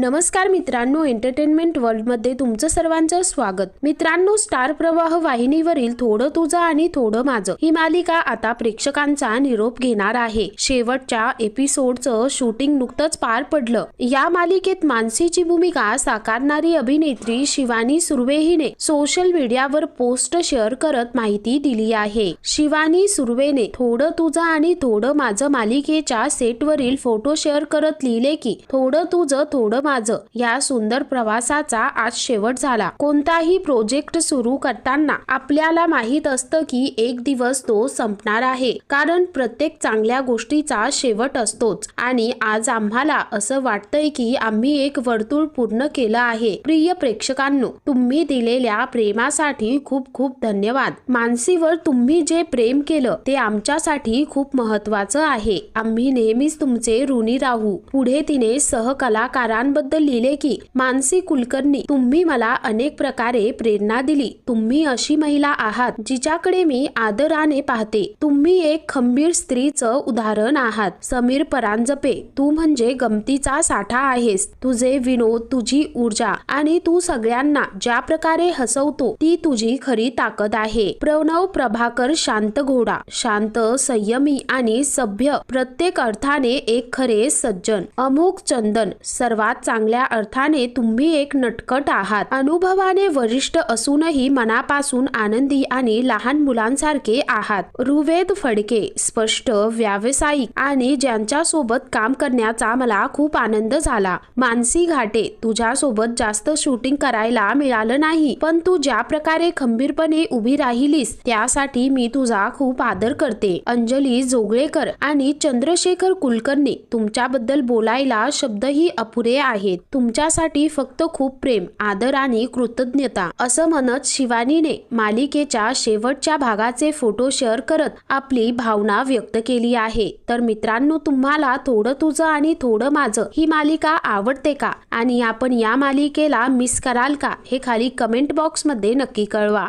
नमस्कार मित्रांनो एंटरटेनमेंट वर्ल्डमध्ये तुमचं सर्वांचं स्वागत. मित्रांनो स्टार प्रवाह वाहिनीवरील थोडं तुझं आणि थोडं माझं ही मालिका आता प्रेक्षकांचा निरोप घेणार आहे. शेवटच्या एपिसोडचं शूटिंग नुकतंच पार पडलं. या मालिकेत मानसीची भूमिका साकारणारी अभिनेत्री शिवानी सुर्वे हिने सोशल मीडियावर पोस्ट शेअर करत माहिती दिली आहे. शिवानी सुर्वेने थोडं तुझं आणि थोडं माझं मालिकेच्या सेटवरील फोटो शेअर करत लिहिले की थोडं तुझं थोडं माझं. या सुंदर प्रवासाचा आज शेवट झाला. कोणताही प्रोजेक्ट सुरू करताना आपल्याला माहीत असतं की एक दिवस तो संपणार आहे. कारण प्रत्येक चांगल्या गोष्टीचा शेवट असतोच. आणि आज आम्हाला असं वाटतंय की आम्ही एक वर्तुळ पूर्ण केलं आहे. प्रिय प्रेक्षकांनो तुम्ही दिलेल्या प्रेमासाठी खूप खूप धन्यवाद. मानसीवर तुम्ही जे प्रेम केलं ते आमच्यासाठी खूप महत्वाचं आहे. आम्ही नेहमीच तुमचे ऋणी राहू. पुढे तिने सहकलाकारांबद्दल लिहिले की मानसी कुलकर्णी तुम्ही मला अनेक प्रकारे प्रेरणा दिली. तुम्ही अशी महिला आहात जिच्याकडे मी आदराने पाहते. तुम्ही एक खंबीर स्त्रीचं उदाहरण आहात. समीर परांजपे तू म्हणजे गमतीचा साठा आहेस. तुझे विनोद तुझी ऊर्जा आणि तू सगळ्यांना ज्या प्रकारे हसवतो ती तुझी खरी ताकद आहे. प्रणव प्रभाकर शांत घोडा शांत संयमी आणि सभ्य प्रत्येक अर्थाने एक खरे सज्जन. अमुक चंदन सर्वात चांगल्या अर्थाने तुम्ही एक नटकट आहात. अनुभवाने वरिष्ठ असूनही मनापासून आनंदी आणि लहान मुलांसारखे आहात. रुवेद फडके स्पष्ट व्यावसायिक आणि ज्यांच्या सोबत काम करण्याचा मला खूप आनंद झाला. मानसी घाटे तुझ्या सोबत जास्त शूटिंग करायला मिळालं नाही पण तू ज्या प्रकारे खंबीरपणे उभी राहिलीस त्यासाठी मी तुझा खूप आदर करते. अंजली जोगळेकर आणि चंद्रशेखर कुलकर्णी तुमच्याबद्दल बोलायला शब्दही अपुरे आहेत. तुमच्यासाठी फक्त खूप प्रेम आदर आणि कृतज्ञता असं म्हणत शिवानीने मालिकेच्या शेवटच्या भागाचे फोटो शेअर करत आपली भावना व्यक्त केली आहे. तर मित्रांनो तुम्हाला थोडं तुझं आणि थोडं माझं ही मालिका आवडते का? आणि आपण या मालिकेला मिस कराल का? हे खाली कमेंट बॉक्समध्ये नक्की कळवा.